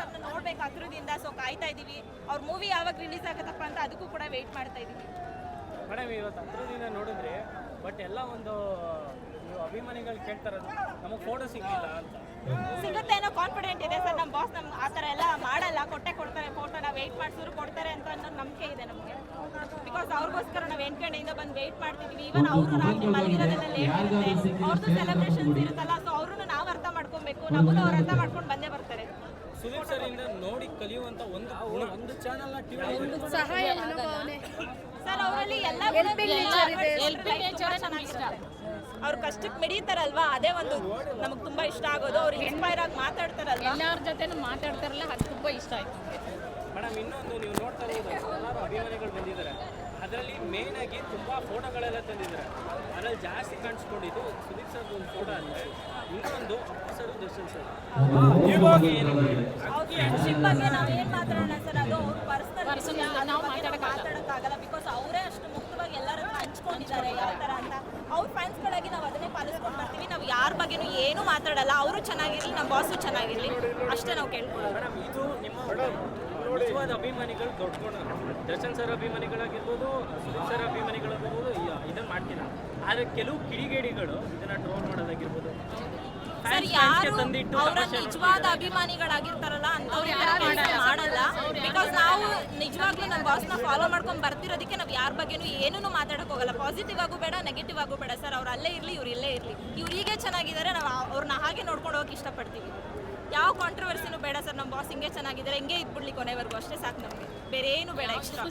ಸರ್ನ ನೋಡ್ಬೇಕು ಹತ್ರದಿಂದ ಸೊ ಕಾಯ್ತಾ ಇದ್ದೀವಿ. ಅವ್ರ ಮೂವಿ ಯಾವಾಗ ರಿಲೀಸ್ ಆಗತ್ತಪ್ಪ ಅಂತ ಅದಕ್ಕೂ ಕೂಡ ವೆಯ್ಟ್ ಮಾಡ್ತಾ ಇದೀವಿ ಮೇಡಮ್ ಇವತ್ತು ಹತ್ರದಿಂದ ನೋಡಿದ್ರೆ ಬಟ್ ಎಲ್ಲ ಒಂದು ಅಭಿಮಾನಿಗಳು ಕೇಳ್ತಾರೆ ನಮಗೆ ಫೋಟೋ ಸಿಗಲಿಲ್ಲ ಅಂತ. ಸಿಗುತ್ತೆ ಅನ್ನೋ ಕಾನ್ಫಿಡೆಂಟ್ ಇದೆ ಸರ್. ನಮ್ಮ ಬಾಸ್ ನಮ್ ಆ ಥರ ಎಲ್ಲ ಮಾಡಲ್ಲ. ಕೊಟ್ಟೆ ಕೊಡ್ತಾರೆ ಫೋಟೋನ ವೆಯ್ಟ್ ಮಾಡಿಸಿದ್ರು ಕೊಡ್ತಾರೆ ಅಂತ ಅನ್ನೋ ನಂಬಿಕೆ ಇದೆ ನಮಗೆ. ಬಿಕಾಸ್ ಅವ್ರಿಗೋಸ್ಕರ ನಾವು ಎಂಟು ಗಂಟೆಯಿಂದ ಬಂದು ವೆಯ್ಟ್ ಮಾಡ್ತಿದ್ವಿ. ಈವನ್ ಅವರು ರಾತ್ರಿ ಮಲಗಿರೋದೆಲ್ಲ ಲೇಟ್ ಇರುತ್ತೆ. ಅವ್ರದ್ದು ಸೆಲೆಬ್ರೇಷನ್ಸ್ ಇರುತ್ತಲ್ಲ ಸೊ ಅವ್ರನ್ನ ನಾವು ಅರ್ಥ ಮಾಡ್ಕೊಬೇಕು. ನಮಗೂ ಅವ್ರು ಅರ್ಥ ಮಾಡ್ಕೊಂಡು ಬಂದೇ ಬರ್ತಾರೆ ಸುದೀಪ್ ಸರ್ ಇಂದ ನೋಡಿ ಕಲಿಯುವಂತ ಒಂದು ಗುಣ. ಒಂದು ಚಾನೆಲ್ನ ಟಿವಿ ಸಹಾಯ ಸರ್ ಅವರಲ್ಲಿ ಎಲ್ಲ ಅವ್ರ ಕಷ್ಟಕ್ಕೆ ಮಿಡಿತಾರಲ್ವಾ? ಅದೇ ಒಂದು ನಮಗೆ ತುಂಬಾ ಇಷ್ಟ ಆಗೋದು. ಅವ್ರು ಇನ್ಸ್ಪೈರ್ ಆಗಿ ಮಾತಾಡ್ತಾರಲ್ವಾ? ಎಲ್ಲರ ಜೊತೆನೂ ಮಾತಾಡ್ತಾರಲ್ಲ ಅದು ತುಂಬಾ ಇಷ್ಟ ಆಯ್ತು ಮೇಡಮ್ ಇನ್ನೊಂದು ನೀವು ನೋಡ್ತಾ ಇರೋದು ಅಭಿಮಾನಿಗಳು ಬಂದಿದ್ದಾರೆ. ಅದರಲ್ಲಿ ಮೇನ್ ಆಗಿ ತುಂಬಾ ಫೋಟೋಗಳೆಲ್ಲ ತಂದಿದ್ದಾರೆ. ಅದರಲ್ಲಿ ಜಾಸ್ತಿ ಕಾಣಿಸ್ಕೊಂಡಿದ್ದು ಸುದೀಪ್ ಸರ್ ಒಂದು ಫೋಟೋ ಅಂದ್ರೆ ಇನ್ನೊಂದು ಅಪ್ಪು ಸರ್ ದರ್ಶನ್ ಸರ್. ಇವಾಗ ಫ್ರೆಂಡ್ಶಿಪ್ ಬಗ್ಗೆ ನಾವು ಏನ್ ಮಾತಾಡೋಣ ಸರ್? ಅದು ಅವ್ರ ಪರ್ಸನಲ್ ನಾವು ಮಾತಾಡಕ್ಕಾಗಲ್ಲ. ಬಿಕಾಸ್ ಅವರೇ ಅಷ್ಟು ಮುಕ್ತವಾಗಿ ಎಲ್ಲರ ಹಂಚ್ಕೊಂಡಿದ್ದಾರೆ ಯಾವ ತರ ಅಂತ. ಅವ್ರ ಫ್ಯಾನ್ಸ್ಗಳಾಗಿ ನಾವು ಅದನ್ನೇ ಪಾಲಿಸ್ಕೊಂಡು ಬರ್ತೀವಿ. ನಾವು ಯಾರ ಬಗ್ಗೆನೂ ಏನು ಮಾತಾಡಲ್ಲ. ಅವರು ಚೆನ್ನಾಗಿರ್ಲಿ ನಮ್ಮ ಬಾಸು ಚೆನ್ನಾಗಿರ್ಲಿ. ಅಷ್ಟೇ ನಾವು ಕೇಳ್ಕೊಳ್ಳೋದು. ಮೇಡಮ್ ಇದು ನಿಮ್ಮ ನಿಜವಾದ ಅಭಿಮಾನಿಗಳು ದೊಡ್ಕೊಂಡು ದರ್ಶನ್ ಸರ್ ಅಭಿಮಾನಿಗಳಾಗಿರ್ಬೋದು ಸುದೀಪ್ ಸರ್ ಅಭಿಮಾನಿಗಳಾಗಿರ್ಬೋದು ಇದನ್ನ ಮಾಡ್ತೀನಿ ಆದರೆ ಕೆಲವು ಕಿಡಿಗೇಡಿಗಳು ಇದನ್ನ ಟ್ರೋಲ್ ಮಾಡೋದಾಗಿರ್ಬೋದು ಸರ್ ಯಾರು ಅವರ ನಿಜವಾದ ಅಭಿಮಾನಿಗಳಾಗಿರ್ತಾರಲ್ಲ ಅಂತವ್ರು ಮಾಡಲ್ಲ. ಬಿಕಾಸ್ ನಾವು ನಿಜವಾಗ್ಲೂ ನಮ್ಮ ಬಾಸ್ನ ಫಾಲೋ ಮಾಡ್ಕೊಂಡು ಬರ್ತಿರೋದಕ್ಕೆ ನಾವು ಯಾರ ಬಗ್ಗೆನೂ ಏನೂ ಮಾತಾಡಕ್ ಹೋಗಲ್ಲ. ಪಾಸಿಟಿವ್ ಆಗು ಬೇಡ ನೆಗೆಟಿವ್ ಆಗು ಬೇಡ. ಸರ್ ಅವ್ರು ಅಲ್ಲೇ ಇರ್ಲಿ ಇವ್ರು ಇಲ್ಲೇ ಇರ್ಲಿ. ಇವ್ರು ಹೀಗೆ ಚೆನ್ನಾಗಿದ್ದಾರೆ ನಾವು ಅವ್ರನ್ನ ಹಾಗೆ ನೋಡ್ಕೊಂಡು ಹೋಗಕ್ಕೆ ಇಷ್ಟಪಡ್ತೀವಿ. ಯಾವ ಕಾಂಟ್ರವರ್ಸಿನೂ ಬೇಡ ಸರ್ ನಮ್ಮ ಬಾಸ್ ಹಿಂಗೆ ಚೆನ್ನಾಗಿದ್ದಾರೆ ಹಿಂಗೆ ಇದ್ಬಿಡ್ಲಿ ಕೊನೆವರೆಗೂ. ಅಷ್ಟೇ ಸಾಕು ನಮಗೆ. ಬೇರೆ ಏನು ಬೇಡ ಎಕ್ಸ್ಟ್ರಾ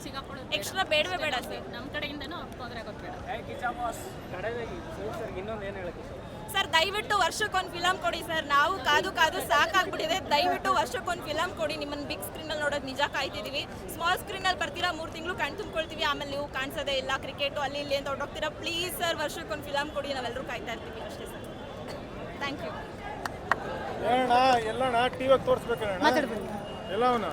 ಎಕ್ಸ್ಟ್ರಾ ಬೇಡವೇ ಬೇಡ ಸರ್. ನಮ್ಮ ಕಡೆಯಿಂದನೂ ಬೇಡ. ಇನ್ನೊಂದು ಏನು ಹೇಳಕ್ಕೆ? ಸರ್? ದಯವಿಟ್ಟು ವರ್ಷಕ್ಕೊಂದು ಫಿಲಮ್ ಕೊಡಿ ಸರ್. ನಾವು ಕಾದು ಕಾದು ಸಾಕಾಗ್ಬಿಟ್ಟಿದೆ. ದಯವಿಟ್ಟು ವರ್ಷಕ್ಕೊಂದು ಫಿಲಮ್ ಕೊಡಿ. ನಿಮ್ಮನ್ನು ಬಿಗ್ ಸ್ಕ್ರೀನಲ್ಲಿ ನೋಡೋದು ನಿಜ ಕಾಯ್ತಿದ್ದೀವಿ ಸ್ಮಾಲ್ ಸ್ಕ್ರೀನಲ್ಲಿ ಬರ್ತೀರಾ? ಮೂರು ತಿಂಗಳು ಕಣ್ ತುಂಬ್ಕೊಳ್ತೀವಿ. ಆಮೇಲೆ ನೀವು ಕಾಣಿಸೋದೇ ಇಲ್ಲ ಕ್ರಿಕೆಟು ಅಲ್ಲಿ ಇಲ್ಲಿ ಅಂತ ಹೊರಟೋಗ್ತೀರಾ. ಪ್ಲೀಸ್ ಸರ್ ವರ್ಷಕ್ಕೊಂದು ಫಿಲಮ್ ಕೊಡಿ. ನಾವೆಲ್ಲರೂ ಕಾಯ್ತಾ ಇರ್ತೀವಿ. ಅಷ್ಟೇ ಸರ್. ಥ್ಯಾಂಕ್ ಯು ಹೇಳಣ್ಣ ಎಲ್ಲಣ್ಣ ಟಿವಿಯಾಗ ತೋರಿಸ್ಬೇಕಣ್ಣ ಎಲ್ಲವನ್ನ